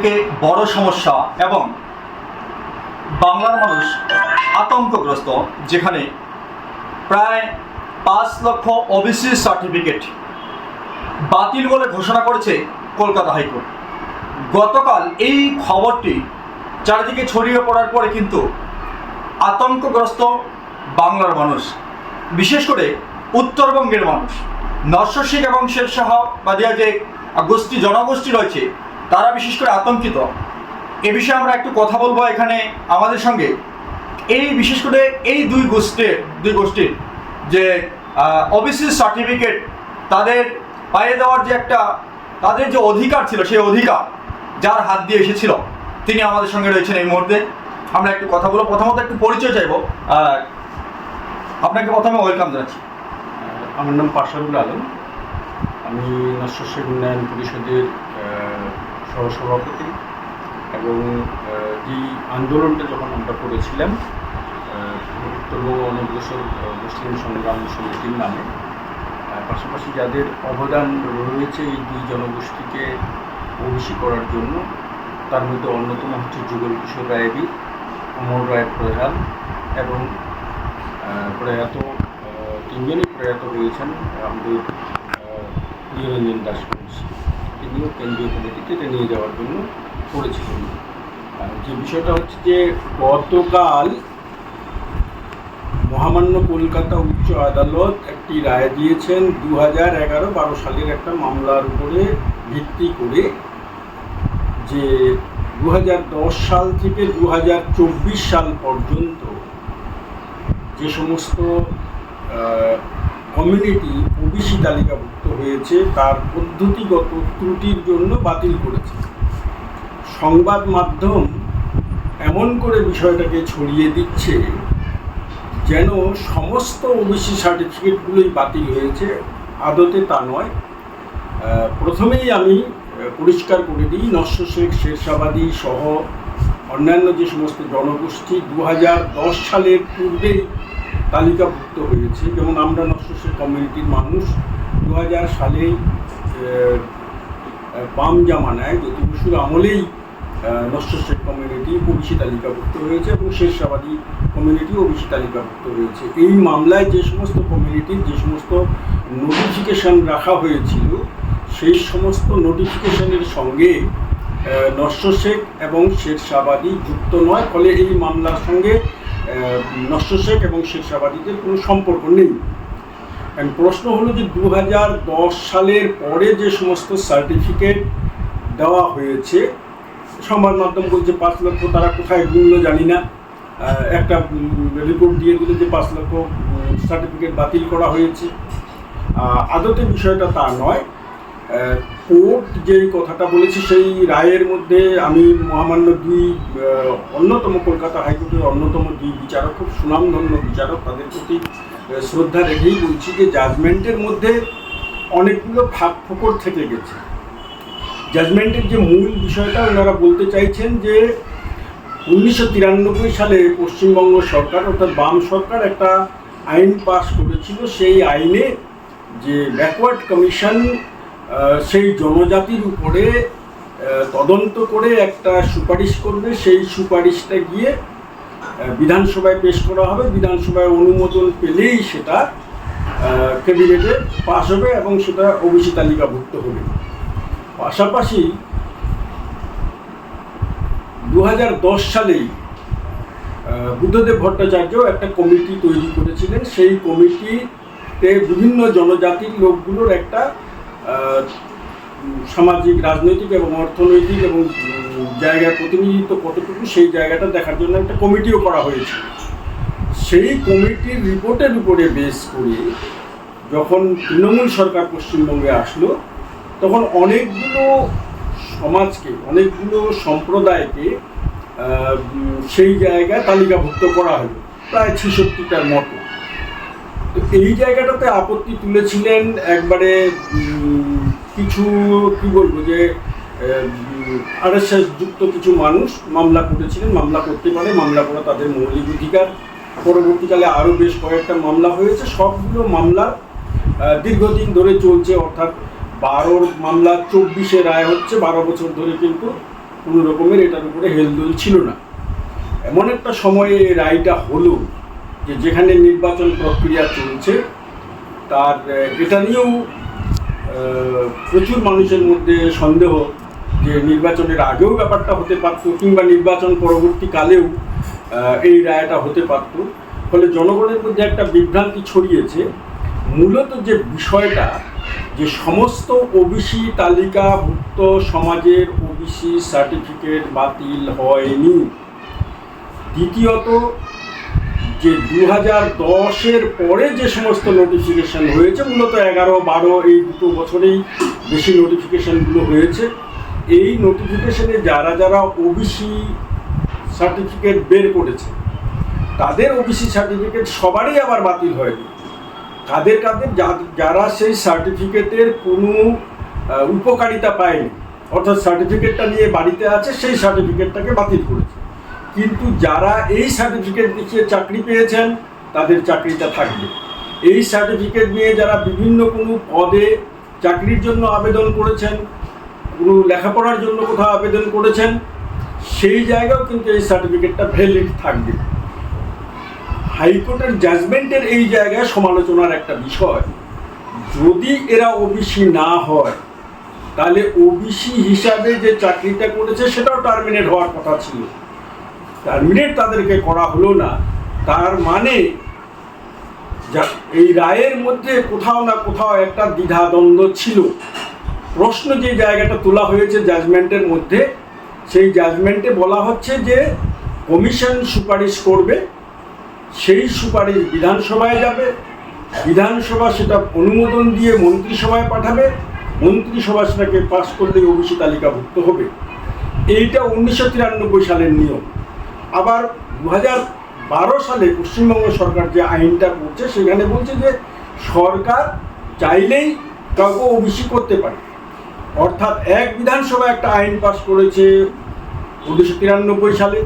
থেকে বড় সমস্যা এবং বাংলার মানুষ আতঙ্কগ্রস্ত, যেখানে প্রায় পাঁচ লক্ষ ওবিসি সার্টিফিকেট বাতিল বলে ঘোষণা করেছে কলকাতা হাইকোর্ট। গতকাল এই খবরটি চারিদিকে ছড়িয়ে পড়ার পরে কিন্তু আতঙ্কগ্রস্ত বাংলার মানুষ, বিশেষ করে উত্তরবঙ্গের মানুষ। নশ্বশিক এবং শেরশাহ বাদিয়া যে গোষ্ঠী জনগোষ্ঠী রয়েছে তারা বিশেষ করে আতঙ্কিত। এ বিষয়ে আমরা একটু কথা বলব এখানে আমাদের সঙ্গে। এই বিশেষ করে এই দুই গোষ্ঠীর দুই গোষ্ঠীর যে ওবিসি সার্টিফিকেট তাদের পাইয়ে দেওয়ার যে একটা, তাদের যে অধিকার ছিল, সেই অধিকার যার হাত দিয়ে এসেছিল, তিনি আমাদের সঙ্গে রয়েছেন এই মুহূর্তে। আমরা একটু কথা বলব। প্রথমত একটু পরিচয় চাইব। আপনাকে প্রথমে ওয়েলকাম জানাচ্ছি। আমার নাম পাশারুল আলম। আমি নশ্বশের উন্নয়ন পরিষদের সহসভাপতি এবং এই আন্দোলনটা যখন আমরা করেছিলাম উত্তরবঙ্গ অনগ্রসর মুসলিম সংগ্রাম সমিতির নামে পাশাপাশি যাদের অবদান রয়েছে এই দুই জনগোষ্ঠীকে ওবিসি করার জন্য, তার মধ্যে অন্যতম হচ্ছে যুগল কিশোর রায়বি, অমর রায় প্রধান এবং প্রয়াত তিনজনই প্রয়াত হয়েছেন আমাদের প্রিয়রঞ্জন দাস তিনিও কেন্দ্রীয় কমিটিতে এটা নিয়ে যাওয়ার জন্য করেছিলেন যে বিষয়টা হচ্ছে যে গতকাল মহামান্য কলকাতা উচ্চ আদালত একটি রায় দিয়েছেন দু হাজার এগারো বারো সালের একটা মামলার উপরে ভিত্তি করে যে দু হাজার দশ সাল থেকে দু হাজার চব্বিশ সাল পর্যন্ত যে সমস্ত কমিউনিটি ওবিসি তালিকাভুক্ত হয়েছে, তার পদ্ধতিগত ত্রুটির জন্য বাতিল করেছে। সংবাদ মাধ্যম এমন করে বিষয়টাকে ছড়িয়ে দিচ্ছে যেন সমস্ত ওবিসি সার্টিফিকেটগুলোই বাতিল হয়েছে। আদতে তা নয়। প্রথমেই আমি পরিষ্কার করে দিই নস্য শেখ, শেরশাবাদী সহ অন্যান্য যে সমস্ত জনগোষ্ঠী দু হাজার দশ সালের পূর্বেই তালিকাভুক্ত হয়েছে। যেমন আমরা শেখ কমিউনিটির মানুষ দু হাজার সালে বাম জামানায় জ্যোতি বসুর আমলেই শেখ কমিউনিটি ওবিসি তালিকাভুক্ত হয়েছে এবং শেরশাবাদী কমিউনিটি ওবিসি তালিকাভুক্ত হয়েছে। এই মামলায় যে সমস্ত কমিউনিটির যে সমস্ত নোটিফিকেশান রাখা হয়েছিল সেই সমস্ত নোটিফিকেশনের সঙ্গে আহ, নস্য শেখ এবং শেরশাবাদী যুক্ত নয় ফলে এই মামলার সঙ্গে আহ, নস্য শেখ এবং শেরশাবাদীদের কোনো সম্পর্ক নেই। And প্রশ্ন হলো যে দু হাজার দশ সালের পরে যে সমস্ত সার্টিফিকেট দেওয়া হয়েছে, সংবাদ মাধ্যম বলছে পাঁচ লক্ষ, তারা কোথায় গুনলো জানি না। একটা রিপোর্ট দিয়ে দিল যে পাঁচ লক্ষ সার্টিফিকেট বাতিল করা হয়েছে। আদতে বিষয়টা তা নয়। কোর্ট যেই কথাটা বলেছে, সেই রায়ের মধ্যে আমি মহামান্য দুই অন্যতম কলকাতা হাইকোর্টের অন্যতম দুই বিচারক, খুব সুনামধন্য বিচারক, তাদের প্রতি শ্রদ্ধা রেখেই বলছি যে জাজমেন্টের মধ্যে অনেকগুলো ফাঁক ফোকর থেকে গেছে। জাজমেন্টের যে মূল বিষয়টা ওনারা বলতে চাইছেন যে উনিশশো তিরানব্বই সালে পশ্চিমবঙ্গ সরকার অর্থাৎ বাম সরকার একটা আইন পাস করেছিল। সেই আইনে যে ব্যাকওয়ার্ড কমিশন সেই জনজাতির উপরে তদন্ত করে একটা সুপারিশ করবে। সেই সুপারিশটা গিয়ে বিধানসভায় পেশ করা হবে। বিধানসভায় অনুমোদন পেলেই সেটা ক্যাবিনেটে পাস হবে এবং সেটা ওবিসি তালিকাভুক্ত হবে। পাশাপাশি দু সালেই আহ, বুদ্ধদেব ভট্টাচার্য একটা কমিটি তৈরি করেছিলেন। সেই কমিটিতে বিভিন্ন জনজাতির লোকগুলোর একটা সামাজিক, রাজনৈতিক এবং অর্থনৈতিক এবং জায়গায় প্রতিনিধিত্ব কতটুকু সেই জায়গাটা দেখার জন্য একটা কমিটিও করা হয়েছে। সেই কমিটির রিপোর্টের উপরে বেস করে যখন তৃণমূল সরকার পশ্চিমবঙ্গে আসলো, তখন অনেকগুলো সমাজকে, অনেকগুলো সম্প্রদায়কে সেই জায়গায় তালিকাভুক্ত করা হলো, প্রায় ছেষট্টিটার মতো। তো এই জায়গাটাতে আপত্তি তুলেছিলেন একবারে কিছু, কি বলব যে আরএসএস যুক্ত কিছু মানুষ মামলা করেছিলেন, মামলা করতে পারে, মামলা করা তাদের মৌলিক অধিকার। পরবর্তীকালে আরও বেশ কয়েকটা মামলা হয়েছে, সবগুলো মামলা দীর্ঘদিন ধরে চলছে, অর্থাৎ বারোর মামলা চব্বিশে রায় হচ্ছে, বারো বছর ধরে কিন্তু কোনো রকমের এটার উপরে হেলদোল ছিল না। এমন একটা সময়ে রায়টা হলো যে, যেখানে নির্বাচন প্রক্রিয়া চলছে, তার এটা নিয়েও প্রচুর মানুষের মধ্যে সন্দেহ যে নির্বাচনের আগেও ব্যাপারটা হতে পারত কিংবা নির্বাচন পরবর্তীকালেও এই রায়টা হতে পারত। ফলে জনগণের মধ্যে একটা বিভ্রান্তি ছড়িয়েছে। মূলত যে বিষয়টা, যে সমস্ত ওবিসি তালিকাভুক্ত সমাজের ওবিসি সার্টিফিকেট বাতিল হয়নি। দ্বিতীয়ত যে দু হাজার দশের পরে যে সমস্ত নোটিফিকেশান হয়েছে, মূলত এগারো, বারো, এই দুটো বছরেই বেশি নোটিফিকেশানগুলো হয়েছে। এই নোটিফিকেশানে যারা যারা ওবিসি সার্টিফিকেট বের করেছে, তাদের ওবিসি সার্টিফিকেট সবারই আবার বাতিল হয়নি। কাদের কাদের? যারা সেই সার্টিফিকেটের কোনো উপকারিতা পায়নি, অর্থাৎ সার্টিফিকেটটা নিয়ে বাড়িতে আছে, সেই সার্টিফিকেটটাকে বাতিল করেছে। কিন্তু যারা এই সার্টিফিকেট দেখিয়ে চাকরি পেয়েছেন, তাদের চাকরিটা থাকবে। এই সার্টিফিকেট নিয়ে যারা বিভিন্ন কোনো পদে চাকরির জন্য আবেদন করেছেন, কোনো লেখাপড়ার জন্য কোথাও আবেদন করেছেন, সেই জায়গাও কিন্তু এই সার্টিফিকেটটা ভ্যালিড থাকবে। হাইকোর্টের জাজমেন্টের এই জায়গায় সমালোচনার একটা বিষয়। যদি এরা ওবিসি না হয়, তাহলে ওবিসি হিসাবে যে চাকরিটা করেছে, সেটাও টার্মিনেট হওয়ার কথা ছিল। টার্মিনেট তাদেরকে করা হলো না। তার মানে এই রায়ের মধ্যে কোথাও না কোথাও একটা দ্বিধাদ্বন্দ্ব ছিল। প্রশ্ন যে জায়গাটা তোলা হয়েছে জাজমেন্টের মধ্যে, সেই জাজমেন্টে বলা হচ্ছে যে কমিশন সুপারিশ করবে, সেই সুপারিশ বিধানসভায় যাবে, বিধানসভা সেটা অনুমোদন দিয়ে মন্ত্রিসভায় পাঠাবে, মন্ত্রিসভা সেটাকে পাশ করলেই ওবিসি তালিকাভুক্ত হবে। এইটা উনিশশো তিরানব্বই সালের নিয়ম। আবার দু বারো সালে পশ্চিমবঙ্গ সরকার যে আইনটা করছে, সেখানে বলছে যে সরকার চাইলেই কাউকে ওবিসি করতে পারে। অর্থাৎ এক বিধানসভা একটা আইন পাস করেছে উনিশশো তিরানব্বই সালে।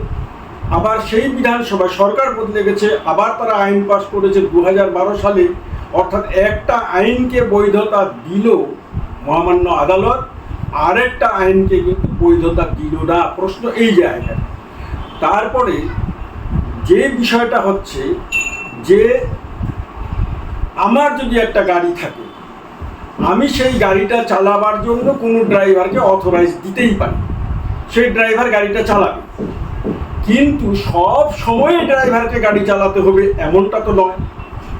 আবার সেই বিধানসভা সরকার বদলে গেছে, আবার তারা আইন পাস করেছে দু হাজার বারো সালে। অর্থাৎ একটা আইনকে বৈধতা দিল মহামান্য আদালত, আরেকটা আইনকে কিন্তু বৈধতা দিল না। প্রশ্ন এই জায়গায়। তারপরে যে বিষয়টা হচ্ছে যে আমার যদি একটা গাড়ি থাকে, আমি সেই গাড়িটা চালাবার জন্য কোনো ড্রাইভারকে অথরাইজ দিতেই পারি। সেই ড্রাইভার গাড়িটা চালাবে। কিন্তু সব সময় ড্রাইভারকে গাড়ি চালাতে হবে এমনটা তো নয়।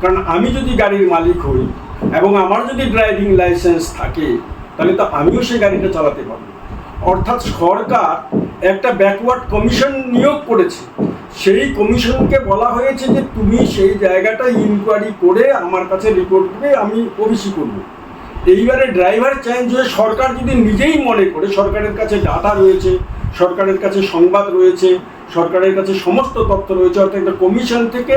কারণ আমি যদি গাড়ির মালিক হই এবং আমার যদি ড্রাইভিং লাইসেন্স থাকে, তাহলে তো আমিও সেই গাড়িটা চালাতে পারব। অর্থাৎ সরকার একটা ব্যাকওয়ার্ড কমিশন নিয়োগ করেছে। সেই কমিশনকে বলা হয়েছে যে, তুমি সেই জায়গাটা ইনকোয়ারি করে আমার কাছে রিপোর্ট করে আমি ওবিসি করব। এইবারে ড্রাইভার চেঞ্জ হয়ে সরকার যদি নিজেই মনে করে, সরকারের কাছে ডাটা রয়েছে, সরকারের কাছে সংবাদ রয়েছে, সরকারের কাছে সমস্ত তথ্য রয়েছে, অর্থাৎ একটা কমিশন থেকে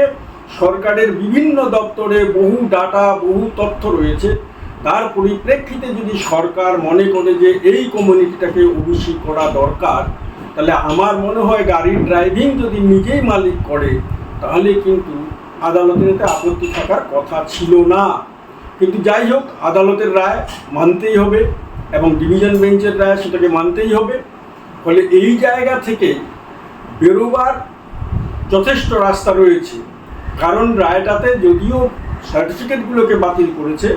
সরকারের বিভিন্ন দপ্তরে বহু ডাটা বহু তথ্য রয়েছে, তার পরিপ্রেক্ষিতে যদি সরকার মনে করে যে, এই কমিউনিটিটাকে ওবিসি করা দরকার তাহলে আমার মনে হয় গাড়ির ড্রাইভিং যদি নিজেই মালিক করে, তাহলে কিন্তু আদালতের এতে আপত্তি থাকার কথা ছিল না। কিন্তু যাই হোক, আদালতের রায় মানতেই হবে এবং ডিভিশন বেঞ্চের রায় সেটাকে মানতেই হবে। ফলে এই জায়গা থেকে বেরোবার যথেষ্ট রাস্তা রয়েছে। কারণ রায়টাতে যদিও সার্টিফিকেটগুলোকে বাতিল করেছে,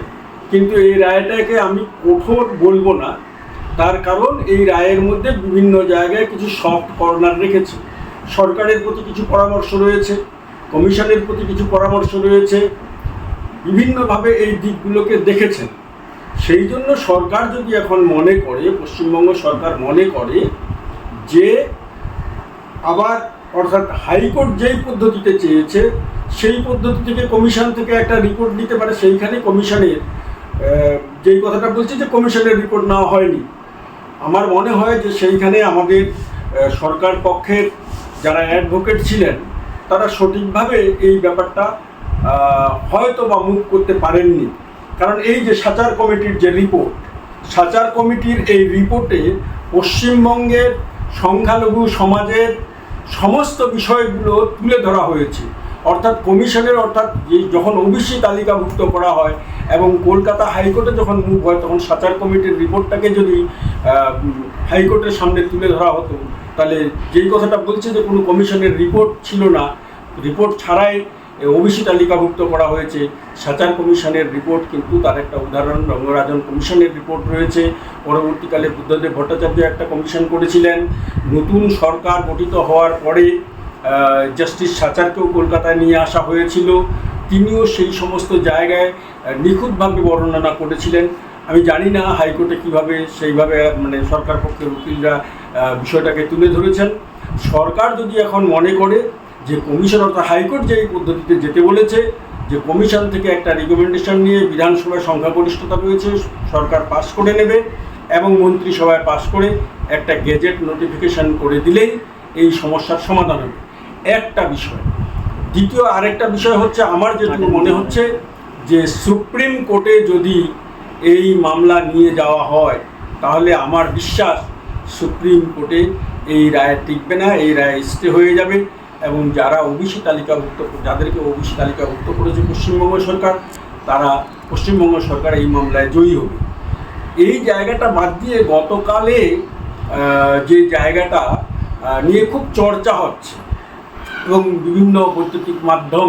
কিন্তু এই রায়টাকে আমি কঠোর বলব না। তার কারণ এই রায়ের মধ্যে বিভিন্ন জায়গায় কিছু সফট কর্নার রেখেছে। সরকারের প্রতি কিছু পরামর্শ রয়েছে, কমিশনের প্রতি কিছু পরামর্শ রয়েছে, বিভিন্নভাবে এই দিকগুলোকে দেখেছেন। সেই জন্য সরকার যদি এখন মনে করে, পশ্চিমবঙ্গ সরকার মনে করে যে আবার অর্থাৎ হাইকোর্ট যেই পদ্ধতিতে চেয়েছে, সেই পদ্ধতি থেকে কমিশন থেকে একটা রিপোর্ট দিতে পারে, সেইখানে কমিশনের যেই কথাটা বলছি যে কমিশনের রিপোর্ট নেওয়া হয়নি। আমার মনে হয় যে সেইখানে আমাদের সরকার পক্ষের যারা অ্যাডভোকেট ছিলেন, তারা সঠিকভাবে এই ব্যাপারটা হয়তো বা মুখ করতে পারেননি। কারণ এই যে সাচার কমিটির যে রিপোর্ট সাচার কমিটির এই রিপোর্টে পশ্চিমবঙ্গের সংখ্যালঘু সমাজের সমস্ত বিষয়গুলো তুলে ধরা হয়েছে। অর্থাৎ কমিশনের অর্থাৎ যখন ওবিসি তালিকাভুক্ত করা হয় এবং কলকাতা হাইকোর্টে যখন মুভ হয়, তখন সাচার কমিটির রিপোর্টটাকে যদি হাইকোর্টের সামনে তুলে ধরা হতো, তাহলে যেই কথাটা বলছে যে কোনো কমিশনের রিপোর্ট ছিল না রিপোর্ট ছাড়াই ওবিসি তালিকাভুক্ত করা হয়েছে। সাচার কমিশনের রিপোর্ট কিন্তু তার একটা উদাহরণ, রঙ্গরাজন কমিশনের রিপোর্ট রয়েছে। পরবর্তীকালে বুদ্ধদেব ভট্টাচার্য একটা কমিশন করেছিলেন। নতুন সরকার গঠিত হওয়ার পরে জাস্টিস সাচারকেও কলকাতায় নিয়ে আসা হয়েছিল। তিনিও সেই সমস্ত জায়গায় নিখুঁতভাবে বর্ণনা করেছিলেন। আমি জানি না হাইকোর্টে কীভাবে সেইভাবে মানে সরকার পক্ষের উকিলরা বিষয়টাকে তুলে ধরেছেন। সরকার যদি এখন মনে করে যে কমিশন, অর্থাৎ হাইকোর্ট যে পদ্ধতিতে যেতে বলেছে, যে কমিশন থেকে একটা রিকমেন্ডেশন নিয়ে বিধানসভায় সংখ্যাগরিষ্ঠতা রয়েছে, সরকার পাস করে নেবে এবং মন্ত্রিসভায় পাস করে একটা গেজেট নোটিফিকেশন করে দিলেই এই সমস্যার সমাধান হবে। একটা বিষয় দ্বিতীয় আরেকটা বিষয় হচ্ছে আমার যেটুকু মনে হচ্ছে যে সুপ্রিম কোর্টে যদি এই মামলা নিয়ে যাওয়া হয়, তাহলে আমার বিশ্বাস সুপ্রিম কোর্টে এই রায় টিকবে না, এই রায় স্টে হয়ে যাবে। এবং যারা ওবিসি তালিকাভুক্ত যাদেরকে ওবিসি তালিকাভুক্ত করেছে পশ্চিমবঙ্গ সরকার, তারা পশ্চিমবঙ্গ সরকার এই মামলায় জয়ী হবে। এই জায়গাটা বাদ দিয়ে গতকালে যে জায়গাটা নিয়ে খুব চর্চা হচ্ছে। এবং বিভিন্ন বৈদ্যুতিক মাধ্যম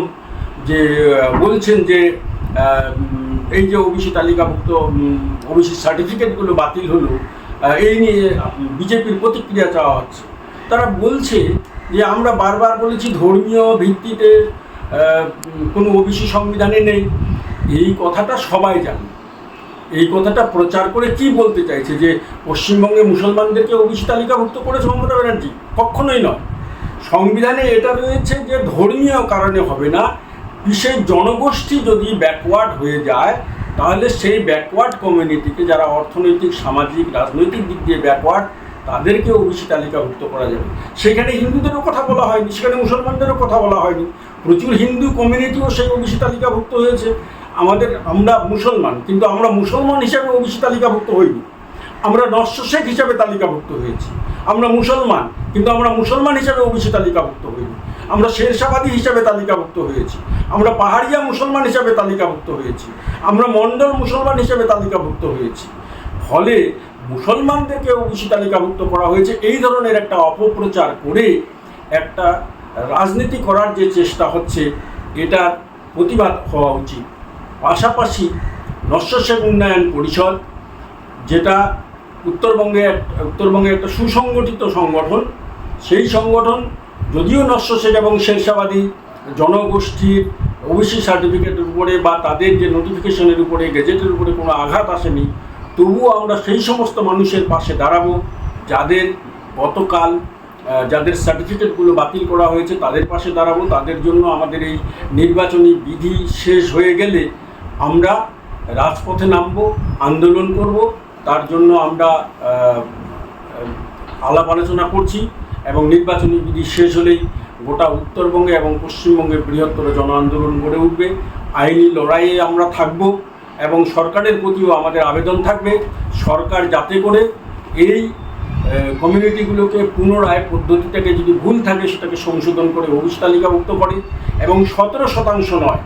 যে বলছেন যে এই যে ওবিসি তালিকাভুক্ত ওবিসি সার্টিফিকেটগুলো বাতিল হলো এই নিয়ে বিজেপির প্রতিক্রিয়া চাওয়া হচ্ছে। তারা বলছে যে, আমরা বারবার বলেছি ধর্মীয় ভিত্তিতে কোনো ওবিসি সংবিধানে নেই। এই কথাটা সবাই জানে। এই কথাটা প্রচার করে কি বলতে চাইছে যে, পশ্চিমবঙ্গে মুসলমানদেরকে ওবিসি তালিকাভুক্ত করেছে মমতা ব্যানার্জি? কখনোই নয়। সংবিধানে এটা রয়েছে যে ধর্মীয় কারণে হবে না। বিশেষ জনগোষ্ঠী যদি ব্যাকওয়ার্ড হয়ে যায়, তাহলে সেই ব্যাকওয়ার্ড কমিউনিটিকে যারা অর্থনৈতিক, সামাজিক, রাজনৈতিক দিক দিয়ে ব্যাকওয়ার্ড তাদেরকে ওবিসি তালিকাভুক্ত করা যাবে। সেখানে হিন্দুদেরও কথা বলা হয়নি, সেখানে মুসলমানদেরও কথা বলা হয়নি। প্রচুর হিন্দু কমিউনিটিও সেই ওবিসি তালিকাভুক্ত হয়েছে। আমাদের, আমরা মুসলমান, কিন্তু আমরা মুসলমান হিসাবে ওবিসি তালিকাভুক্ত হইনি। আমরা নস্য শেখ হিসাবে তালিকাভুক্ত হয়েছি। আমরা মুসলমান, কিন্তু আমরা মুসলমান হিসাবে ওবিসি তালিকাভুক্ত হইনি। আমরা শেরশাবাদী হিসাবে তালিকাভুক্ত হয়েছি। আমরা পাহাড়িয়া মুসলমান হিসাবে তালিকাভুক্ত হয়েছি। আমরা মণ্ডল মুসলমান হিসাবে তালিকাভুক্ত হয়েছি। ফলে মুসলমানদেরকে ওবিসি তালিকাভুক্ত করা হয়েছে। এই ধরনের একটা অপপ্রচার করে একটা রাজনীতি করার যে চেষ্টা হচ্ছে, এটার প্রতিবাদ হওয়া উচিত। পাশাপাশি নস্যসেক উন্নয়ন পরিষদ, যেটা উত্তরবঙ্গে উত্তরবঙ্গে একটা সুসংগঠিত সংগঠন। সেই সংগঠন যদিও নস্যসেক এবং শেরশাবাদী জনগোষ্ঠীর ওবিসি সার্টিফিকেটের উপরে বা তাদের যে নোটিফিকেশনের উপরে গেজেটের উপরে কোনো আঘাত আসেনি, তবুও আমরা সেই সমস্ত মানুষের পাশে দাঁড়াবো যাদের গতকাল যাদের সার্টিফিকেটগুলো বাতিল করা হয়েছে তাদের পাশে দাঁড়াবো। তাদের জন্য আমাদের এই নির্বাচনী বিধি শেষ হয়ে গেলে আমরা রাজপথে নামবো, আন্দোলন করব। তার জন্য আমরা আলাপ আলোচনা করছি এবং নির্বাচনী বিধি শেষ হলেই গোটা উত্তরবঙ্গে এবং পশ্চিমবঙ্গে বৃহত্তর জন আন্দোলন গড়ে উঠবে। আইনি লড়াইয়ে আমরা থাকব এবং সরকারের প্রতিও আমাদের আবেদন থাকবে। সরকার যাতে করে এই কমিউনিটিগুলোকে পুনরায় পদ্ধতিটাকে যদি ভুল থাকে সেটাকে সংশোধন করে অভিস তালিকাভুক্ত করে এবং সতেরো শতাংশ নয়,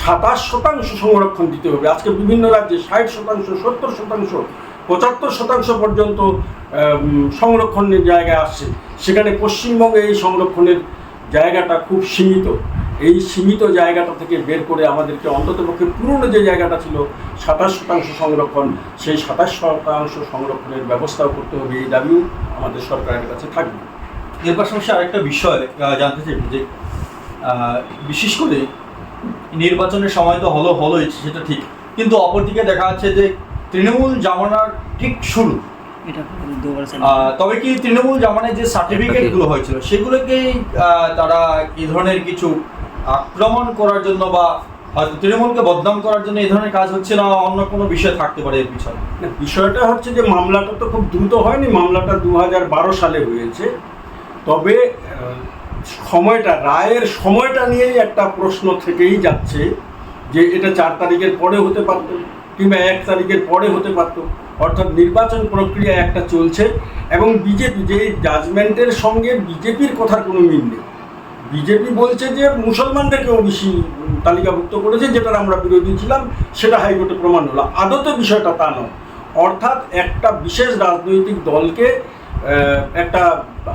সাতাশ শতাংশ সংরক্ষণ দিতে হবে। আজকে বিভিন্ন রাজ্যে ষাট শতাংশ, সত্তর শতাংশ পঁচাত্তর শতাংশ পর্যন্ত সংরক্ষণের জায়গায় আসছে। সেখানে পশ্চিমবঙ্গে এই সংরক্ষণের জায়গাটা খুব সীমিত। এই সীমিত জায়গাটা থেকে বের করে আমাদেরকে অন্ততপক্ষে পুরনো যে জায়গাটা ছিল, সাতাশ শতাংশ সংরক্ষণ, সেই সাতাশ শতাংশ সংরক্ষণের ব্যবস্থাও করতে হবে, এই দাবিও আমাদের সরকারের কাছে থাকবে। এর পাশাপাশি আরেকটা বিষয় জানতে চাইব যে বিশেষ করে নির্বাচনের সময় তো হলো, হলোই, সেটা ঠিক। কিন্তু অপরদিকে দেখা যাচ্ছে যে তৃণমূল জামানার ঠিক শুরু। তবে কি তৃণমূল জামানায় যে সার্টিফিকেটগুলো হয়েছিল সেগুলোকেই তারা এই ধরনের কিছু আক্রমণ করার জন্য বা হয়তো তৃণমূলকে বদনাম করার জন্য এই ধরনের কাজ হচ্ছে না অন্য কোনো বিষয় থাকতে পারে এর পিছনে? বিষয়টা হচ্ছে যে মামলাটা তো খুব দ্রুত হয়নি মামলাটা দু বারো সালে হয়েছে। তবে সময়টা রায়ের সময়টা নিয়েই একটা প্রশ্ন থেকেই যাচ্ছে যে এটা চার তারিখের পরে হতে পারতো। কিংবা এক তারিখের পরে হতে পারতো। অর্থাৎ নির্বাচন প্রক্রিয়া একটা চলছে এবং বিজেপি, যে জাজমেন্টের সঙ্গে বিজেপির কথার কোনো মিল নেই। বিজেপি বলছে যে মুসলমানদেরকে বেশি তালিকাভুক্ত করেছে, যেটার আমরা বিরোধী ছিলাম, সেটা হাইকোর্টে প্রমাণ হলো। আদতে বিষয়টা তা নয়। অর্থাৎ একটা বিশেষ রাজনৈতিক দলকে একটা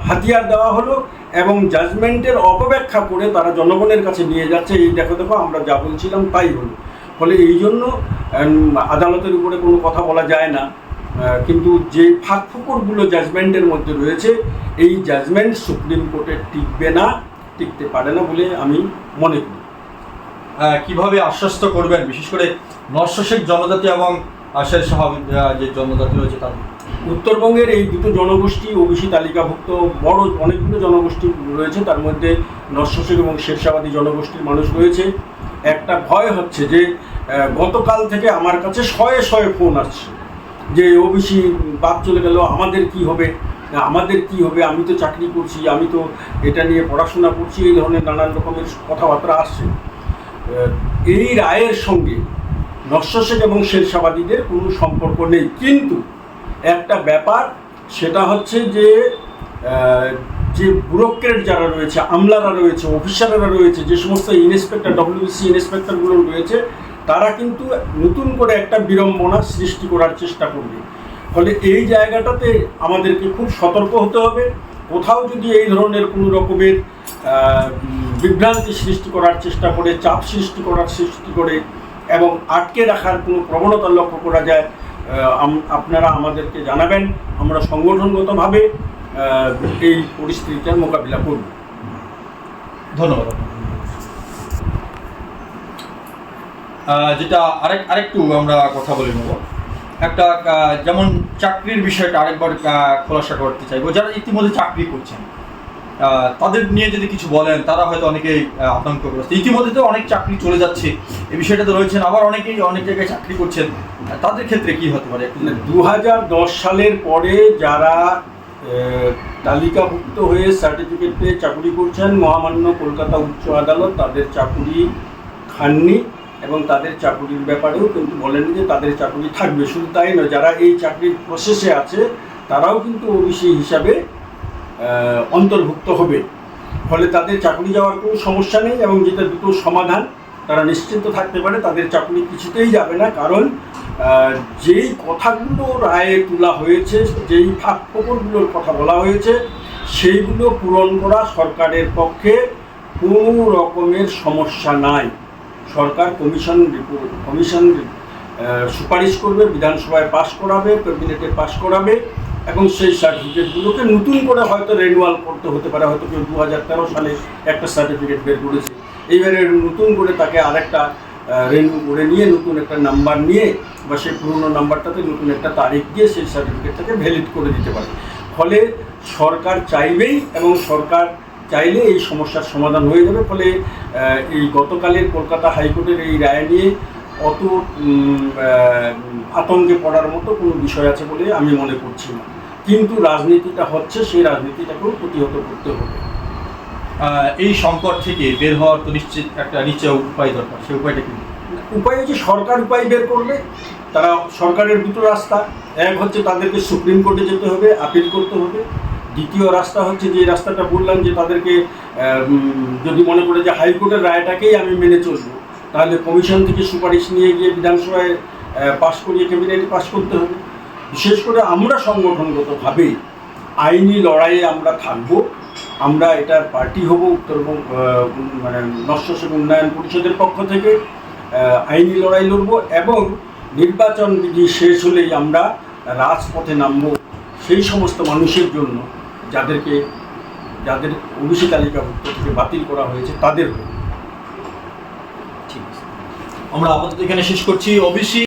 হাতিয়ার দেওয়া হলো এবং জাজমেন্টের অপব্যাখ্যা করে তারা জনগণের কাছে নিয়ে যাচ্ছে। এই দেখো দেখো, আমরা যা বলছিলাম তাই হলো। ফলে এই জন্য আদালতের উপরে কোনো কথা বলা যায় না। কিন্তু যে ফাঁক ফুকুরগুলো জাজমেন্টের মধ্যে রয়েছে এই জাজমেন্ট সুপ্রিম কোর্টে টিকবে না টিকতে পারে না বলে আমি মনে করি। কীভাবে আশ্বস্ত করবেন? বিশেষ করে নশ্বশেখ জনজাতি এবং আশের স্বাভাবিক যে জনজাতি রয়েছে তাদের। উত্তরবঙ্গের এই দুটো জনগোষ্ঠী ওবিসি তালিকাভুক্ত বড় অনেকগুলো জনগোষ্ঠী রয়েছে তার মধ্যে নশ্বশেখ এবং শেরশাবাদী জনগোষ্ঠীর মানুষ রয়েছে। একটা ভয় হচ্ছে যে গতকাল থেকে আমার কাছে শয়ে শয়ে ফোন আসছে যে, ওবিসি, বাদ চলে গেল, আমাদের কি হবে? আমাদের কি হবে? আমি তো চাকরি করছি, আমি তো এটা নিয়ে পড়াশোনা করছি, এই ধরনের নানান রকমের কথাবার্তা আসছে। এই রায়ের সঙ্গে নশ্বশেখ এবং শেরশাবাদীদের কোনো সম্পর্ক নেই। কিন্তু একটা ব্যাপার, সেটা হচ্ছে যে যে ব্যুরোক্রেট যারা রয়েছে, আমলারা রয়েছে অফিসাররা রয়েছে, যে সমস্ত ইন্সপেক্টর ডব্লিউসি ইন্সপেক্টরগুলো রয়েছে, তারা কিন্তু নতুন করে একটা বিড়ম্বনা সৃষ্টি করার চেষ্টা করবে। ফলে এই জায়গাটাতে আমাদেরকে খুব সতর্ক হতে হবে। কোথাও যদি এই ধরনের কোনো রকমের বিভ্রান্তি সৃষ্টি করার চেষ্টা করে, চাপ সৃষ্টি করার সৃষ্টি করে এবং আটকে রাখার কোনো প্রবণতা লক্ষ্য করা যায় আপনারা আমাদেরকে জানাবেন। আমরা সংগঠনগতভাবে এই পরিস্থিতিটার মোকাবিলা করব। ধন্যবাদ। যেটা আরেক আরেকটু আমরা কথা বলে নেব। একটা যেমন চাকরির বিষয়টা আরেকবার খোলাসা করতে চাইব। যারা ইতিমধ্যে চাকরি করছেন তাদের নিয়ে যদি কিছু বলেন তারা হয়তো অনেকেই আহ, আতঙ্কগ্রস্ত। ইতিমধ্যে তো অনেক চাকরি চলে যাচ্ছে। এই বিষয়টা তো রয়েছেন। আবার অনেকেই অনেক জায়গায় চাকরি করছেন। তাদের ক্ষেত্রে কি হতে পারে? দু সালের পরে যারা তালিকাভুক্ত হয়ে সার্টিফিকেট পেয়ে চাকরি করছেন মহামান্য কলকাতা উচ্চ আদালত। তাদের চাকুরি খাননি এবং তাদের চাকুরির ব্যাপারেও কিন্তু বলেনি যে তাদের চাকুরি থাকবে। শুধু তাই নয়, যারা এই চাকরির প্রসেসে আছে, তারাও কিন্তু ওবিসি হিসাবে অন্তর্ভুক্ত হবে। ফলে তাদের চাকরি যাওয়ার কোনো সমস্যা নেই এবং যেটা দুটো সমাধান, তারা নিশ্চিন্ত থাকতে পারে, তাদের চাকরি কিছুতেই যাবে না। কারণ যেই কথাগুলো রায়ে তোলা হয়েছে, যেই ফাঁক ফোকরগুলোর কথা বলা হয়েছে, সেইগুলো পূরণ করা সরকারের পক্ষে কোনো রকমের সমস্যা নাই। সরকার কমিশন কমিশন সুপারিশ করবে, বিধানসভায় পাশ করাবে, ক্যাবিনেটে পাশ করাবে, এবং সেই সার্টিফিকেটগুলোকে নতুন করে হয়তো রেনুয়াল করতে হতে পারে, হয়তো কেউ দু হাজার তেরো সালে একটা সার্টিফিকেট বের করেছে। এইবারে নতুন করে তাকে আরেকটা রেনু করে নিয়ে নতুন একটা নাম্বার নিয়ে বা সেই পুরনো নাম্বারটাতে নতুন একটা তারিখ দিয়ে সেই সার্টিফিকেটটাকে ভ্যালিড করে দিতে পারে। ফলে সরকার চাইবেই এবং সরকার চাইলে এই সমস্যার সমাধান হয়ে যাবে। ফলে এই গতকালের কলকাতা হাইকোর্টের এই রায় নিয়ে অত আতঙ্কে পড়ার মতো কোনো বিষয় আছে বলে আমি মনে করছি না। কিন্তু রাজনীতিটা হচ্ছে সেই রাজনীতিটাকেও প্রতিহত করতে হবে। এই সংকট থেকে বের হওয়ার তো নিশ্চিত একটা নিশ্চয় উপায় দরকার। সেই উপায়টা কি? উপায় হচ্ছে সরকার উপায় বের করবে তারা সরকারের দুটো রাস্তা। এক হচ্ছে তাদেরকে সুপ্রিম কোর্টে যেতে হবে আপিল করতে হবে। দ্বিতীয় রাস্তা হচ্ছে যে রাস্তাটা বললাম যে তাদেরকে যদি মনে করে যে হাইকোর্টের রায়টাকেই আমি মেনে চলবো, তাহলে কমিশন থেকে সুপারিশ নিয়ে গিয়ে বিধানসভায় পাশ করিয়ে ক্যাবিনেটে পাশ করতে হবে। বিশেষ করে আমরা সংগঠনগতভাবে আইনি লড়াইয়ে আমরা থাকব আমরা এটার পার্টি হব উত্তরবঙ্গ মানে নশ্বশেখ উন্নয়ন পরিষদের পক্ষ থেকে আইনি লড়াই লড়ব এবং নির্বাচন বিধি শেষ হলেই আমরা রাজপথে নামব সেই সমস্ত মানুষের জন্য যাদেরকে, যাদের ওবিসি তালিকাভুক্ত থেকে বাতিল করা হয়েছে তাদের ঠিক আমরা আপাতত এখানে শেষ করছি। ওবিসি